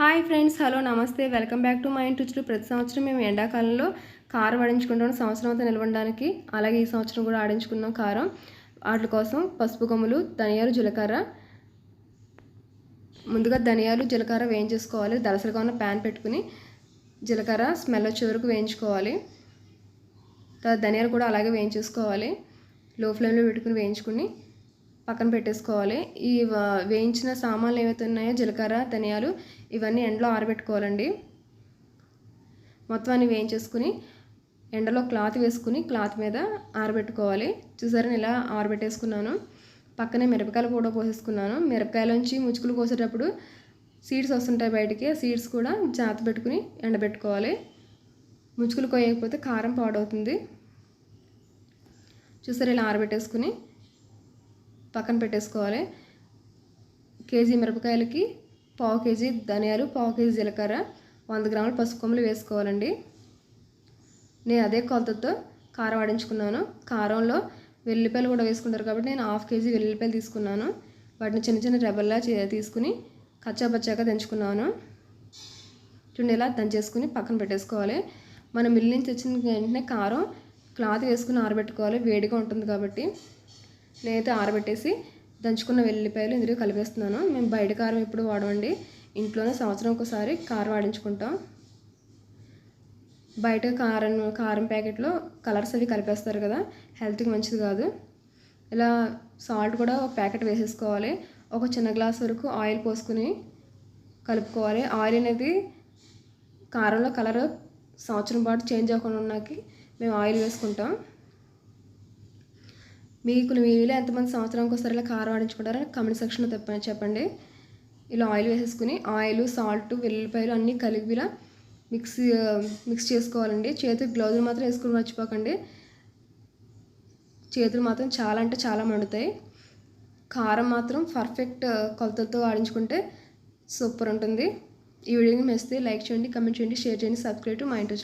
Hi friends hello నమస్తే. Welcome back to my ఇంటి ప్రతి సంవత్సరం మేము ఎండాకాలంలో కారం ఆడించుకుంటాం. సంవత్సరం అంతా నిలవడానికి అలాగే ఈ సంవత్సరం కూడా ఆడించుకున్నాం కారం. వాటి కోసం పసుపు కొమ్ములు ధనియాలు జీలకర్ర. ముందుగా ధనియాలు జీలకర్ర వేయించేసుకోవాలి. దలసరిగా ఉన్న ప్యాన్ పెట్టుకుని జీలకర్ర స్మెల్ వచ్చే వరకు వేయించుకోవాలి. తర్వాత ధనియాలు కూడా అలాగే వేయించేసుకోవాలి. లో ఫ్లేమ్లో పెట్టుకుని వేయించుకుని పక్కన పెట్టేసుకోవాలి. ఈ వేయించిన సామాన్లు ఏవైతే ఉన్నాయో జీలకర్ర ధనియాలు ఇవన్నీ ఎండలో ఆరబెట్టుకోవాలండి. మొత్తం అన్ని వేయించేసుకుని ఎండలో క్లాత్ వేసుకుని క్లాత్ మీద ఆరబెట్టుకోవాలి. చూసారని ఇలా ఆరబెట్టేసుకున్నాను. పక్కనే మిరపకాయలు కూడా పోసేసుకున్నాను. మిరపకాయలోంచి ముచ్చుకులు కోసేటప్పుడు సీడ్స్ వస్తుంటాయి బయటికి ఆ సీడ్స్ కూడా జాత పెట్టుకుని ఎండబెట్టుకోవాలి. ముచ్చుకులు కోయకపోతే కారం పాడవుతుంది. చూసారు ఇలా ఆరబెట్టేసుకుని పక్కన పెట్టేసుకోవాలి. కేజీ మిరపకాయలకి పావు కేజీ ధనియాలు పావు కేజీ జీలకర్ర వంద గ్రాముల పసుపు వేసుకోవాలండి. నేను అదే కొలతతో కారం ఆడించుకున్నాను. కారంలో వెల్లిపాయలు కూడా వేసుకుంటారు కాబట్టి నేను హాఫ్ కేజీ వెల్లిపాయలు తీసుకున్నాను. వాటిని చిన్న చిన్న రెబల్లా తీసుకుని కచ్చాపచ్చాక దంచుకున్నాను. చూడండి ఇలా దంచేసుకుని పక్కన పెట్టేసుకోవాలి. మనం మిల్లు నుంచి వచ్చిన వెంటనే కారం క్లాత్ వేసుకుని ఆరబెట్టుకోవాలి. వేడిగా ఉంటుంది కాబట్టి. నేనైతే ఆరబెట్టేసి దంచుకున్న వెల్లిపాయలు ఇందులో కలిపేస్తున్నాను. మేము బయట కారం ఎప్పుడు వాడమండి. ఇంట్లోనే సంవత్సరం ఒకసారి కారం వాడించుకుంటాం. బయట కారం కారం ప్యాకెట్లో కలర్స్ అవి కలిపేస్తారు కదా. హెల్త్కి మంచిది కాదు. ఇలా సాల్ట్ కూడా ఒక ప్యాకెట్ వేసేసుకోవాలి. ఒక చిన్న గ్లాస్ వరకు ఆయిల్ పోసుకుని కలుపుకోవాలి. ఆయిల్ అనేది కారంలో కలర్ సంవత్సరం పాటు చేంజ్ అవ్వకుండా ఉన్నాకి మేము ఆయిల్ వేసుకుంటాం. మీకు మీలో ఎంతమంది సంవత్సరానికి ఒకసారి ఇలా కారం ఆడించుకుంటారో కమెంట్ సెక్షన్లో తెప్పని చెప్పండి. ఇలా ఆయిల్ వేసేసుకుని ఆయిల్ సాల్ట్ వెల్లుల్లిపాయలు అన్నీ కలిపి ఇలా మిక్స్ మిక్స్ చేసుకోవాలండి. చేతులు గ్లౌజులు మాత్రం వేసుకుని మర్చిపోకండి. చేతులు మాత్రం చాలా అంటే చాలా మండుతాయి. కారం మాత్రం పర్ఫెక్ట్ కొలతలతో ఆడించుకుంటే సూపర్ ఉంటుంది. ఈ వీడియోని మెస్తే లైక్ చేయండి కమెంట్ చేయండి షేర్ చేయండి సబ్స్క్రైబ్ టు మా ఇంట్లో